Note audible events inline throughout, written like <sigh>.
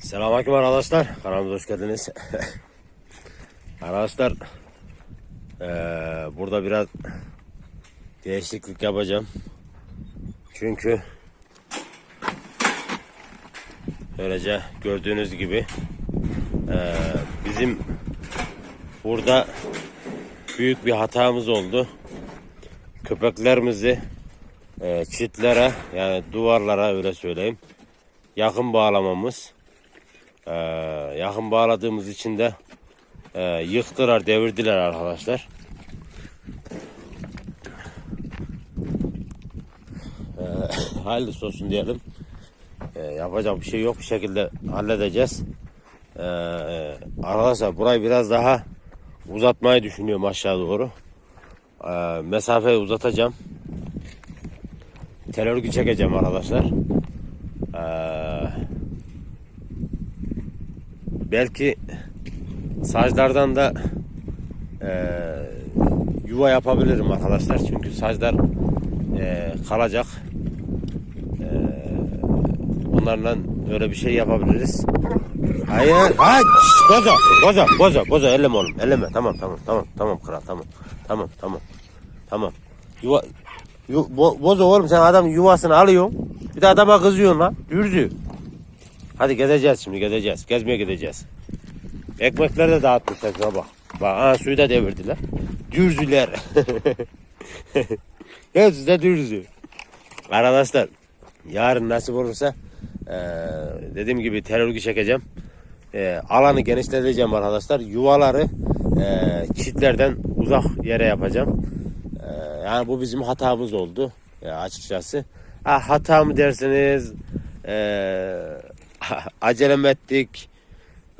Selamünaleyküm arkadaşlar. Kanalımıza hoş geldiniz. <laughs> arkadaşlar eee, burada biraz değişiklik yapacağım. Çünkü böylece gördüğünüz gibi eee, bizim burada büyük bir hatamız oldu. Köpeklerimizi eee, çitlere yani duvarlara öyle söyleyeyim yakın bağlamamız. Ee, yakın bağladığımız için de e, yıktılar, devirdiler arkadaşlar. Ee, <coughs> hayırlısı olsun diyelim. Ee, yapacak bir şey yok. Bir şekilde halledeceğiz. Ee, arkadaşlar burayı biraz daha uzatmayı düşünüyorum aşağı doğru. Ee, mesafeyi uzatacağım. Tel örgü çekeceğim arkadaşlar. Ee, belki saclardan da e, yuva yapabilirim arkadaşlar. Çünkü saclar e, kalacak. E, onlarla öyle bir şey yapabiliriz. Hayır. Hayır. Bozo. Bozo. Bozo. Bozo. Elleme oğlum. Elleme. Tamam tamam tamam. Tamam kral. Tamam. Tamam tamam. Tamam. Yuva, yu, bo, bozo oğlum sen adam yuvasını alıyorsun. Bir de adama kızıyorsun lan. Dürzü. Hadi gezeceğiz şimdi gezeceğiz. Gezmeye gideceğiz. Ekmekler de dağıtmışlar şuna bak. Bak aa, suyu da devirdiler. Dürzüler. <laughs> Hepsi de dürzü. Arkadaşlar yarın nasip olursa eee, dediğim gibi terörgü çekeceğim. Eee, alanı genişleteceğim arkadaşlar. Yuvaları eee çitlerden uzak yere yapacağım. Eee, yani bu bizim hatamız oldu ya açıkçası. Ha, hata mı dersiniz? Eee <laughs> acelem ettik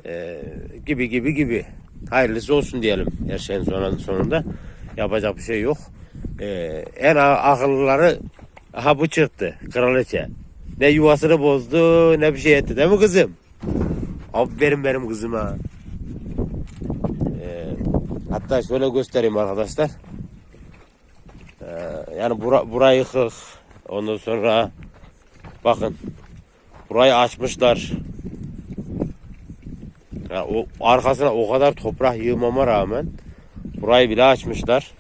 Eee, gibi gibi gibi. Hayırlısı olsun diyelim her şeyin sonunda. sonunda. Yapacak bir şey yok. Eee, en akıllıları aha bu çıktı kraliçe. Ne yuvasını bozdu ne bir şey etti değil mi kızım? Aferin benim kızıma. Eee, hatta şöyle göstereyim arkadaşlar. Eee, yani bura, burayı yıkık. Ondan sonra bakın burayı açmışlar. Ya o arkasına o kadar toprak yığmama rağmen burayı bile açmışlar.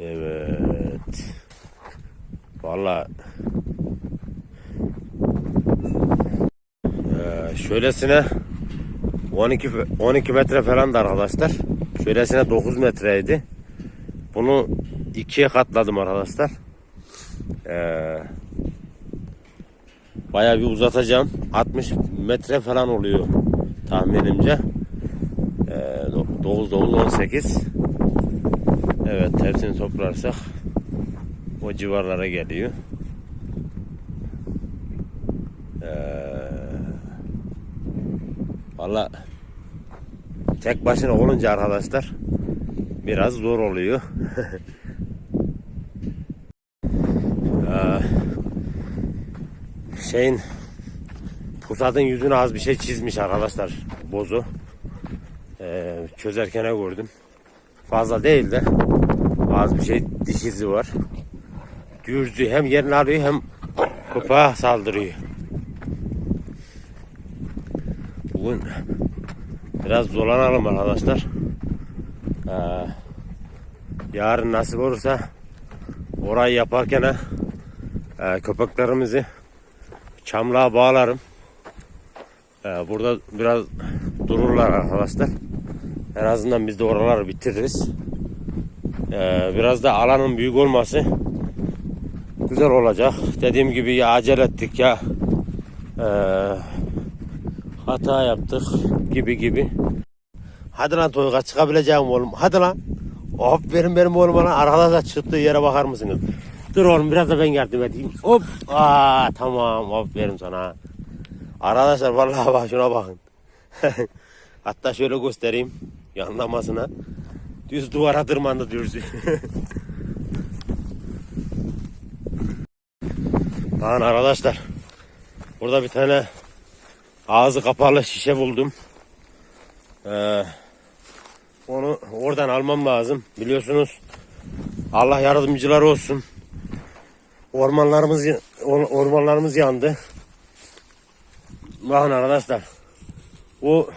Evet. Vallahi Ee, şöylesine 12 fe- 12 metre falan da arkadaşlar. Şöylesine 9 metreydi. Bunu ikiye katladım arkadaşlar. Ee, bayağı bir uzatacağım. 60 metre falan oluyor tahminimce. Ee, 9 9 18. Evet hepsini toplarsak o civarlara geliyor. Ee, Valla tek başına olunca arkadaşlar biraz zor oluyor. <laughs> Ee, şeyin pusatın yüzüne az bir şey çizmiş arkadaşlar bozu. Ee, çözerken gördüm. Fazla değil de az bir şey diş izi var. Dürzü hem yerini arıyor hem köpeğe saldırıyor. Bugün biraz dolanalım arkadaşlar. Ee, yarın nasip olursa orayı yaparken e, köpeklerimizi çamlığa bağlarım. Ee, burada biraz dururlar arkadaşlar. En azından biz de oraları bitiririz. Ee, biraz da alanın büyük olması güzel olacak. Dediğim gibi ya acele ettik ya e, hata yaptık gibi gibi. Hadi lan Toyga çıkabileceğim oğlum. Hadi lan. Aferin benim oğluma lan. Arkadaşlar çıktığı yere bakar mısınız? Dur oğlum biraz da ben yardım edeyim. Hop. Aa, tamam aferin sana. Arkadaşlar vallahi bak şuna bakın. <laughs> Hatta şöyle göstereyim. Yanlamasına. Düz duvara tırmandı dürzü. <laughs> Lan arkadaşlar. Burada bir tane ağzı kapalı şişe buldum. Ee, onu oradan almam lazım. Biliyorsunuz Allah yardımcılar olsun. Ormanlarımız or- ormanlarımız yandı. Bakın arkadaşlar. Bu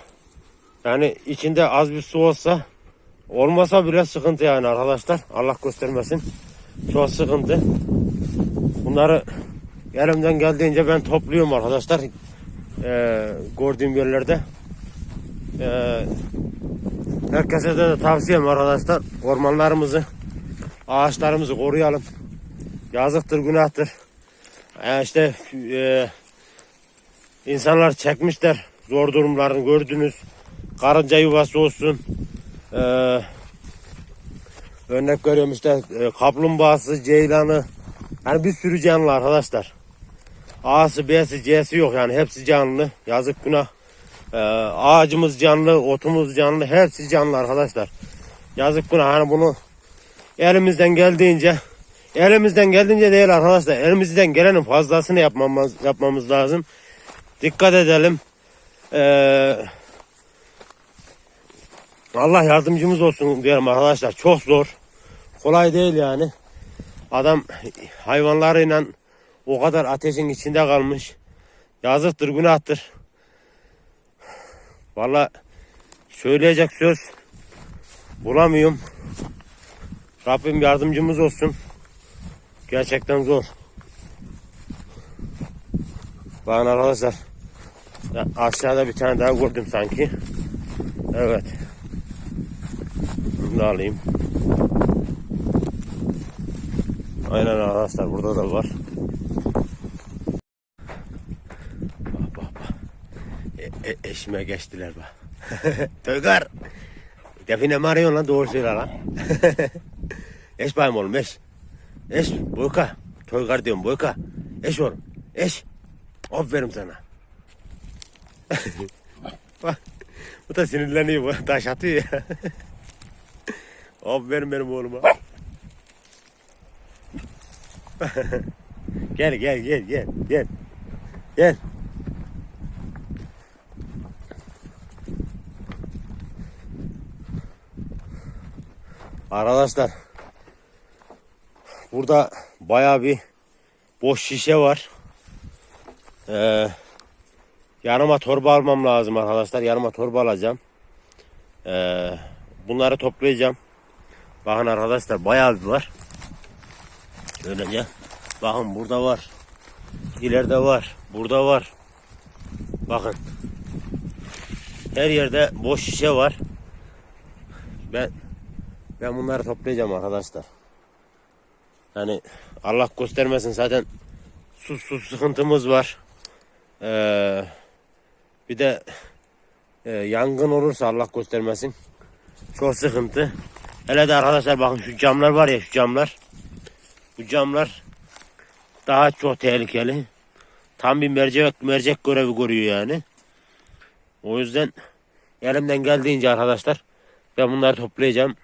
yani içinde az bir su olsa olmasa bile sıkıntı yani arkadaşlar. Allah göstermesin. Çok sıkıntı. Bunları elimden geldiğince ben topluyorum arkadaşlar. Ee, gördüğüm yerlerde. Ee, herkese de tavsiyem arkadaşlar. Ormanlarımızı, ağaçlarımızı koruyalım. Yazıktır, günahtır. Ee, işte e, insanlar çekmişler zor durumlarını gördünüz. Karınca yuvası olsun. Ee, örnek veriyorum işte e, kaplumbağası, ceylanı. Yani bir sürü canlı arkadaşlar. A'sı, B'si, C'si yok yani hepsi canlı. Yazık günah. Ee, ağacımız canlı, otumuz canlı, hepsi canlı arkadaşlar. Yazık günah hani bunu elimizden geldiğince elimizden geldiğince değil arkadaşlar. Elimizden gelenin fazlasını yapmamız yapmamız lazım. Dikkat edelim. Ee, Allah yardımcımız olsun diyelim arkadaşlar. Çok zor. Kolay değil yani. Adam hayvanlarıyla o kadar ateşin içinde kalmış. Yazıktır, günahtır. Valla söyleyecek söz bulamıyorum. Rabbim yardımcımız olsun. Gerçekten zor. Bakın arkadaşlar. Aşağıda bir tane daha gördüm sanki. Evet. Bunu da alayım. Aynen arkadaşlar burada da var. Bak bak bak. E, e, eşime geçtiler bak. <laughs> Toygar. Define mi lan doğru söyle lan. <laughs> eş bayım oğlum eş. Eş boyka. Toygar diyorum boyka. Eş oğlum. Eş. Aferin sana. <laughs> bak. Bu da sinirleniyor bu. Taş atıyor ya. <laughs> Aferin benim oğluma. <laughs> gel gel gel gel gel. Gel. Arkadaşlar burada bayağı bir boş şişe var. Ee, yanıma torba almam lazım arkadaşlar. Yanıma torba alacağım. Ee, bunları toplayacağım. Bakın arkadaşlar bayağı bir var. Öylece. Bakın burada var. İleride var. Burada var. Bakın. Her yerde boş şişe var. Ben ben bunları toplayacağım arkadaşlar. Yani Allah göstermesin zaten su su sıkıntımız var. Ee, bir de e, yangın olursa Allah göstermesin. Çok sıkıntı. Hele de arkadaşlar bakın şu camlar var ya şu camlar. Bu camlar daha çok tehlikeli. Tam bir mercek mercek görevi görüyor yani. O yüzden elimden geldiğince arkadaşlar ben bunları toplayacağım.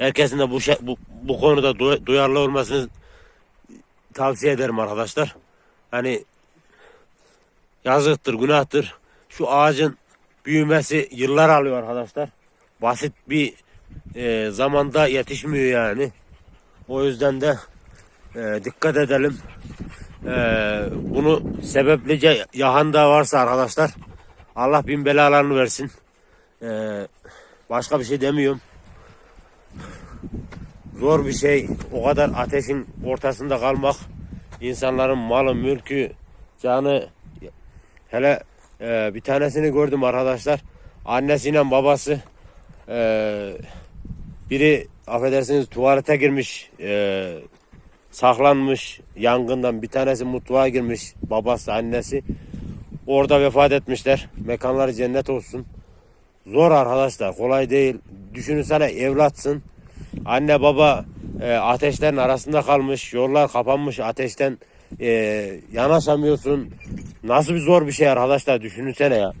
Herkesin de bu şey, bu, bu konuda du- duyarlı olmasını tavsiye ederim arkadaşlar. Hani yazıktır, günahtır. Şu ağacın büyümesi yıllar alıyor arkadaşlar. Basit bir e, zamanda yetişmiyor yani. O yüzden de e, dikkat edelim. E, bunu sebeplice yahan da varsa arkadaşlar Allah bin belalarını versin. E, başka bir şey demiyorum. Zor bir şey. O kadar ateşin ortasında kalmak. insanların malı, mülkü, canı hele e, bir tanesini gördüm arkadaşlar. Annesiyle babası e, biri affedersiniz tuvalete girmiş e, saklanmış yangından bir tanesi mutfağa girmiş babası annesi orada vefat etmişler mekanları cennet olsun zor arkadaşlar kolay değil düşünsene evlatsın anne baba e, ateşlerin arasında kalmış yollar kapanmış ateşten e, yanaşamıyorsun nasıl bir zor bir şey arkadaşlar düşünsene ya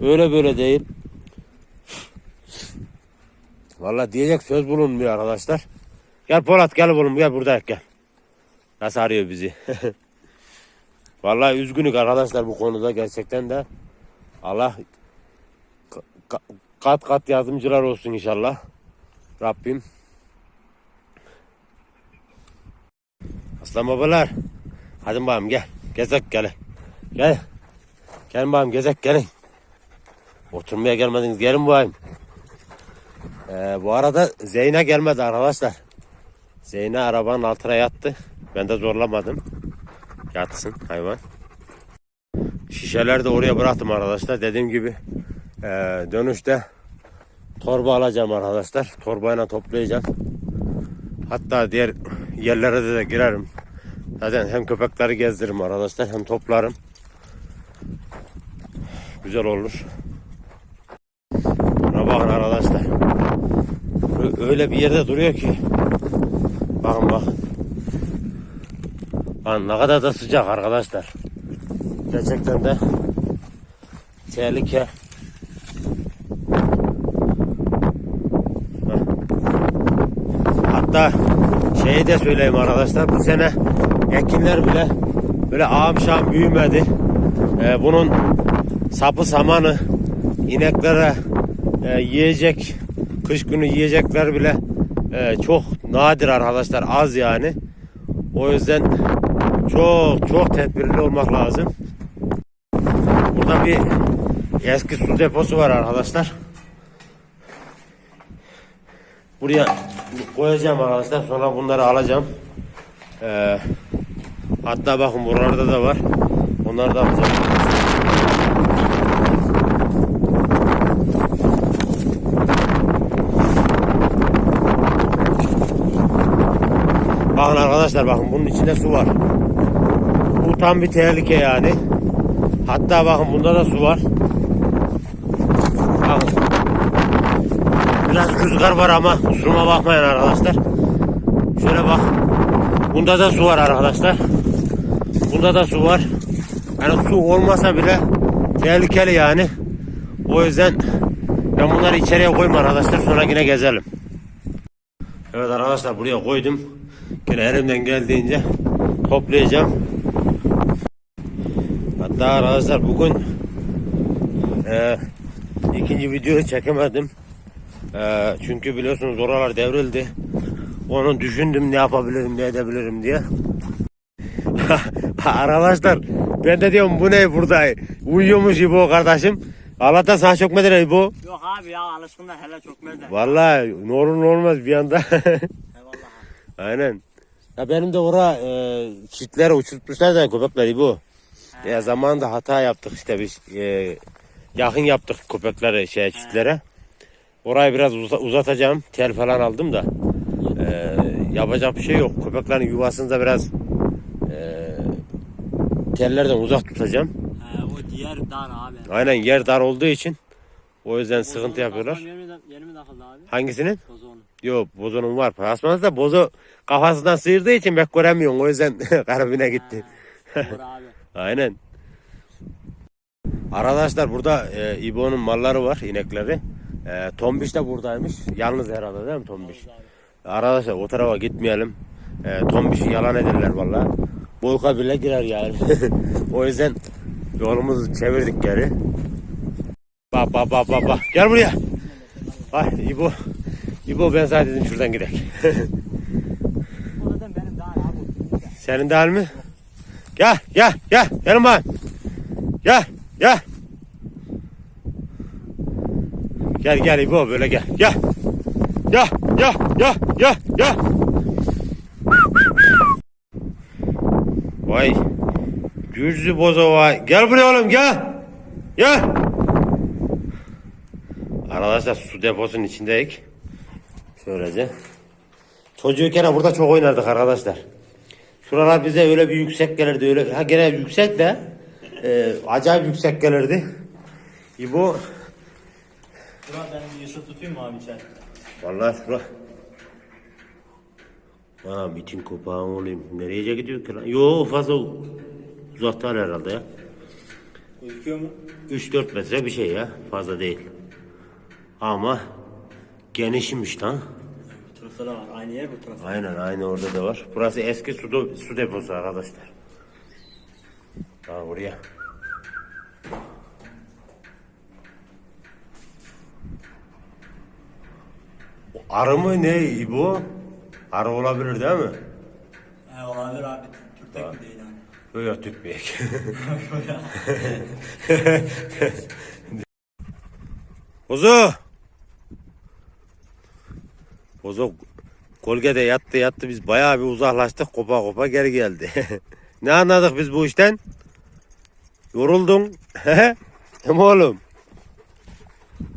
öyle böyle değil Vallahi diyecek söz bulunmuyor arkadaşlar. Gel Polat gel oğlum gel burada gel. Nasıl arıyor bizi? <laughs> Vallahi üzgünük arkadaşlar bu konuda gerçekten de. Allah ka- ka- kat kat yardımcılar olsun inşallah. Rabbim. Aslan babalar. Hadi bakalım gel. Gezek gel. Gel. Gelin bakalım gezek gelin. Oturmaya gelmediniz gelin bakayım. Ee, bu arada Zeyne gelmedi arkadaşlar. Zeyne arabanın altına yattı. Ben de zorlamadım. Yatsın hayvan. Şişeleri de oraya bıraktım arkadaşlar. Dediğim gibi ee, dönüşte torba alacağım arkadaşlar. Torbayla toplayacağım. Hatta diğer yerlere de girerim. Zaten hem köpekleri gezdiririm arkadaşlar hem toplarım. Güzel olur. Buna bakın arkadaşlar. Öyle bir yerde duruyor ki. Bakın bakın. Lan ne kadar da sıcak arkadaşlar. Gerçekten de tehlike. Hatta şeyi de söyleyeyim arkadaşlar bu sene ekinler bile böyle ağam şam büyümedi. Ee, bunun sapı samanı ineklere e, yiyecek kış günü yiyecekler bile e, çok nadir arkadaşlar az yani. O yüzden çok çok tedbirli olmak lazım. Burada bir eski su deposu var arkadaşlar. Buraya koyacağım arkadaşlar. Sonra bunları alacağım. Ee, hatta bakın buralarda da var. Onları da alacağım. Bakın arkadaşlar bakın bunun içinde su var. Bu tam bir tehlike yani. Hatta bakın bunda da su var. Bakın. Biraz rüzgar var ama kusuruma bakmayın arkadaşlar. Şöyle bak. Bunda da su var arkadaşlar. Bunda da su var. Yani su olmasa bile tehlikeli yani. O yüzden ben bunları içeriye koyma arkadaşlar. Sonra yine gezelim. Evet arkadaşlar buraya koydum. Yine elimden geldiğince toplayacağım. Hatta arkadaşlar bugün e, ikinci videoyu çekemedim. E, çünkü biliyorsunuz oralar devrildi. Onu düşündüm ne yapabilirim ne edebilirim diye. <laughs> arkadaşlar ben de diyorum bu ne burada uyuyormuş İbo kardeşim. Allah'tan sana çökmedi ne İbo. Yok abi ya alışkınlar hele çökmez de. Vallahi ne olur ne olmaz bir anda. <laughs> Eyvallah. Aynen. Ya benim de ora e, çitlere uçurtmuşlar da köpekleri bu. Ya zamanında hata yaptık işte biz e, yakın yaptık köpekleri şey çitlere. Orayı biraz uza- uzatacağım. Tel falan aldım da. Yapacak bir şey yok. Köpeklerin yuvasını da biraz e, tellerden uzak tutacağım. He, o diğer dar abi. Aynen yer dar olduğu için o yüzden sıkıntı Bozonun yapıyorlar. Yeni, mi- takıldı abi? Hangisinin? Bozon. Yok bozonun var. Asmanız da bozo kafasından sıyırdığı için pek göremiyorum. O yüzden <laughs> karabine gitti. Abi. <laughs> Aynen. Arkadaşlar burada e, İbo'nun malları var, inekleri. E, Tombiş de buradaymış. Yalnız herhalde değil mi Tombiş? Abi. Arkadaşlar o tarafa gitmeyelim. E, Tombiş'i yalan ederler valla. Boyka bile girer yani. <laughs> o yüzden yolumuzu çevirdik geri. Bak bak bak bak bak. Gel buraya. Bak İbo. İbo ben sana dedim şuradan gidelim. <laughs> Senin de hal mi? Gel gel gel. Bak. Gel gel. Gel gel İbo böyle gel. Gel. Gel gel gel gel gel. Vay. Gürzü bozo vay. Gel buraya oğlum gel. Gel. Arkadaşlar su deposunun içindeyiz. Şöylece. Çocuğuyken burada çok oynardık arkadaşlar. Şuralar bize öyle bir yüksek gelirdi öyle. Ha gene yüksek de e, acayip yüksek gelirdi. İbo Burak benim bir Yusuf tutayım mı abi içeri? Vallahi şura. Ha bitin kopağın olayım. Nereye gidiyor ki lan? Yo fazla uzakta herhalde ya. Gözüküyor mu? 3-4 metre bir şey ya. Fazla değil. Ama genişmiş lan. Bu tarafta da var. Aynı yer bu tarafta. Aynen aynı orada da var. Burası eski su, su deposu arkadaşlar. Ha buraya. Arı mı ne bu? Arı olabilir değil mi? He olabilir abi. Türk mi değil yani? Türk büyük. Bozo. <laughs> Bozo kolgede yattı yattı biz bayağı bir uzaklaştık kopa kopa geri geldi. <laughs> ne anladık biz bu işten? Yoruldun. <laughs> Hem oğlum.